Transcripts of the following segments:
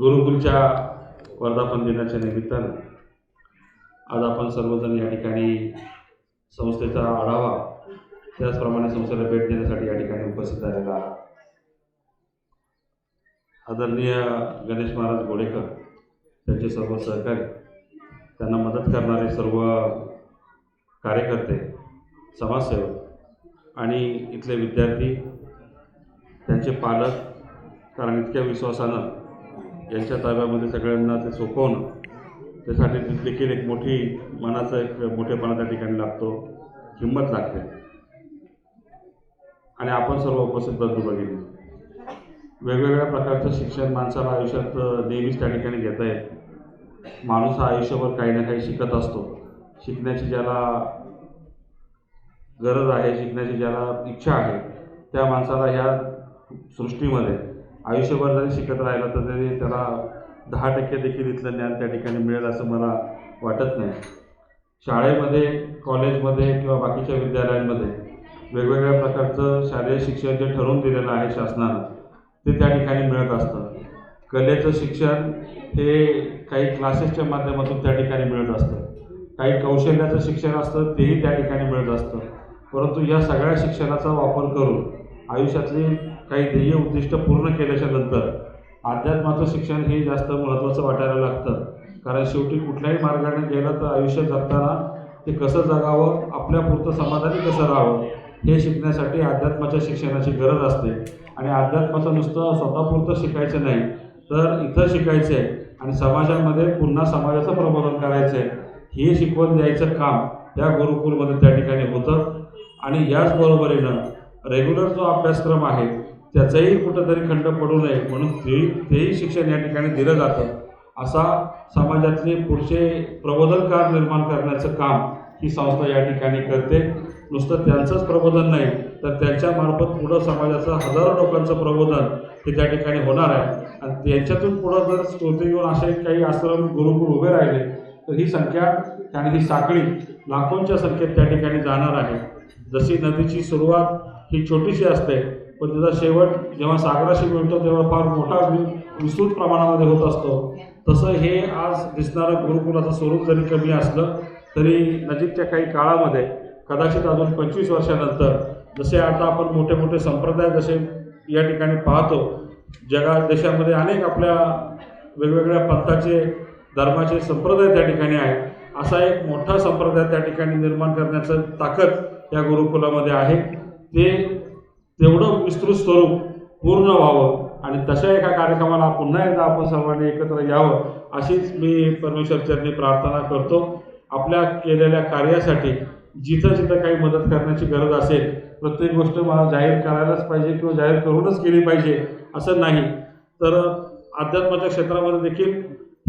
गुरुकुलच्या वर्धापन दिनाच्या निमित्तानं आज आपण सर्वजण या ठिकाणी संस्थेचा आढावा त्याचप्रमाणे संस्थेला भेट देण्यासाठी या ठिकाणी उपस्थित झालेला आदरणीय गणेश महाराज गोडेकर त्यांचे सर्व सहकारी त्यांना मदत करणारे सर्व कार्यकर्ते समाजसेवक आणि इथले विद्यार्थी त्यांचे पालक कारण इतक्या विश्वासानं यांच्या ताब्यामध्ये सगळ्यांना ते सोपवणं त्यासाठी देखील एक मोठी मनाचा एक मोठेपणा त्या ठिकाणी लागतो. हिंमत लागते. आणि आपण सर्व उपस्थित बंधू बघितले वेगवेगळ्या प्रकारचं शिक्षण माणसाला आयुष्यात नेहमीच त्या ठिकाणी घेता येत माणूस हा आयुष्यभर काही ना काही शिकत असतो. शिकण्याची ज्याला गरज आहे शिकण्याची ज्याला इच्छा आहे त्या माणसाला ह्या सृष्टीमध्ये आयुष्यभर जरी शिकत राहिला तर तरी त्याला दहा टक्के देखील इथलं ज्ञान त्या ठिकाणी मिळेल असं मला वाटत नाही. शाळेमध्ये कॉलेजमध्ये किंवा बाकीच्या विद्यालयांमध्ये वेगवेगळ्या प्रकारचं शालेय शिक्षण जे ठरवून दिलेलं आहे शासनानं ते त्या ठिकाणी मिळत असतं. कलेचं शिक्षण हे काही क्लासेसच्या माध्यमातून त्या ठिकाणी मिळत असतं. काही कौशल्याचं शिक्षण असतं तेही त्या ठिकाणी मिळत असतं. परंतु या सगळ्या शिक्षणाचा वापर करून आयुष्यातली काही ध्येय उद्दिष्ट पूर्ण केल्याच्यानंतर अध्यात्माचं शिक्षण हे जास्त महत्त्वाचं वाटायला लागतं. कारण शेवटी कुठल्याही मार्गाने गेलं तर आयुष्य जगताना ते कसं जगावं आपल्यापुरतं समाधानी कसं राहावं हे शिकण्यासाठी अध्यात्माच्या शिक्षणाची गरज असते. आणि अध्यात्माचं नुसतं स्वतःपुरतं शिकायचं नाही तर इथं शिकायचं आहे आणि समाजामध्ये पुन्हा समाजाचं प्रबोधन करायचं आहे. हे शिकवण द्यायचं काम या गुरुकुलमध्ये त्या ठिकाणी होतं. आणि याचबरोबरीनं रेग्युलर जो अभ्यासक्रम आहे त्याचाही कुठंतरी खंड पडू नये म्हणून ते तेही शिक्षण या ठिकाणी दिलं जातं. असा समाजातले पुढचे प्रबोधनकार निर्माण करण्याचं काम ही संस्था या ठिकाणी करते. नुसतं त्यांचंच प्रबोधन नाही तर त्यांच्यामार्फत पुढं समाजाचं हजारो लोकांचं प्रबोधन हे त्या ठिकाणी होणार आहे. आणि त्यांच्यातून पुढं जर स्तोत्र घेऊन असे काही आश्रम गुरुकुल उभे राहिले तर ही संख्या आणि ही साखळी लाखोंच्या संख्येत त्या ठिकाणी जाणार आहे. जशी नदीची सुरुवात ही छोटीशी असते पण त्याचा शेवट जेव्हा सागराशी मिळतो तेव्हा फार मोठा वि- विस्तृत प्रमाणामध्ये होत असतो. तसं हे आज दिसणारं गुरुकुलाचं स्वरूप जरी कमी असलं तरी नजीकच्या काही काळामध्ये कदाचित अजून पंचवीस वर्षानंतर जसे आता आपण मोठे मोठे संप्रदाय जसे या ठिकाणी पाहतो जगा देशामध्ये अनेक आपल्या वेगवेगळ्या पंथाचे धर्माचे संप्रदाय त्या ठिकाणी आहेत. असा एक मोठा संप्रदाय त्या ठिकाणी निर्माण करण्याचं ताकद या गुरुकुलामध्ये आहे. ते तेवढं विस्तृत स्वरूप पूर्ण व्हावं आणि तशा एका कार्यक्रमाला पुन्हा एकदा आपण सर्वांनी एकत्र यावं अशीच मी परमेश्वरचरणी प्रार्थना करतो. आपल्या केलेल्या कार्यासाठी जिथं जिथं काही मदत करण्याची गरज असेल प्रत्येक गोष्ट मला जाहीर करायलाच पाहिजे किंवा जाहीर करूनच केली पाहिजे असं नाही. तर अध्यात्माच्या क्षेत्रामध्ये देखील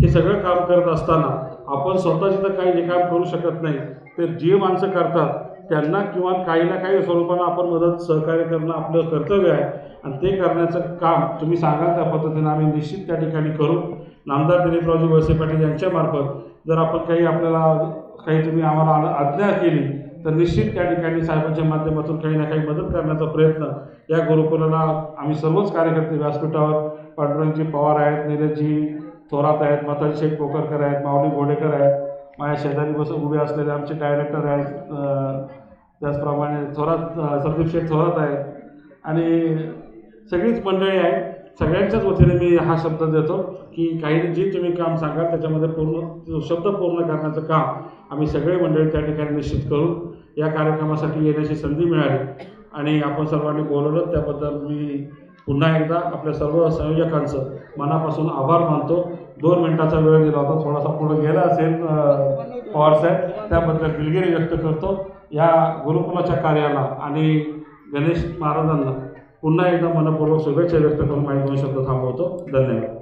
हे सगळं काम करत असताना आपण स्वतः जिथं काही जे काम करू शकत नाही ते जी माणसं करतात त्यांना किंवा काही ना काही स्वरूपानं आपण मदत सहकार्य करणं आपलं कर्तव्य आहे. आणि ते करण्याचं काम तुम्ही सांगाल त्या पद्धतीनं आम्ही निश्चित त्या ठिकाणी करू. नामदार दिलीपरावजी वळसे पाटील यांच्यामार्फत जर आपण काही आपल्याला काही तुम्ही आम्हाला आज्ञा केली तर निश्चित त्या ठिकाणी साहेबांच्या माध्यमातून काही ना काही मदत करण्याचा प्रयत्न या गुरुकुलाला आम्ही सर्वच कार्यकर्ते व्यासपीठावर पांडुरंगजी पवार आहेत नीरजजी थोरात आहेत मथाजी शेख पोकरकर आहेत माऊली घोडेकर आहेत माझ्या शेजारी बसून उभे असलेले आमचे डायरेक्टर आहेत त्याचप्रमाणे थोरात अं, संदीप शेख थोरात आहे आणि सगळीच मंडळी आहे सगळ्यांच्याच वतीने मी हा शब्द देतो की काही जे तुम्ही काम सांगाल त्याच्यामध्ये पूर्ण शब्द पूर्ण करण्याचं काम आम्ही सगळे मंडळी त्या ठिकाणी निश्चित करू. या कार्यक्रमासाठी येण्याची संधी मिळाली. आणि आपण सर्वांनी बोलवलं त्याबद्दल मी पुन्हा एकदा आपल्या सर्व संयोजकांचं मनापासून आभार मानतो. दोन मिनिटाचा वेळ दिला होता थोडासा पुढे गेला असेल पवारसाहेब त्याबद्दल दिलगिरी व्यक्त करतो. या गुरुकुलाच्या कार्याला आणि गणेश महाराजांना पुन्हा एकदा मनपूर्वक शुभेच्छा व्यक्त करून माहिती शब्द थांबवतो. धन्यवाद.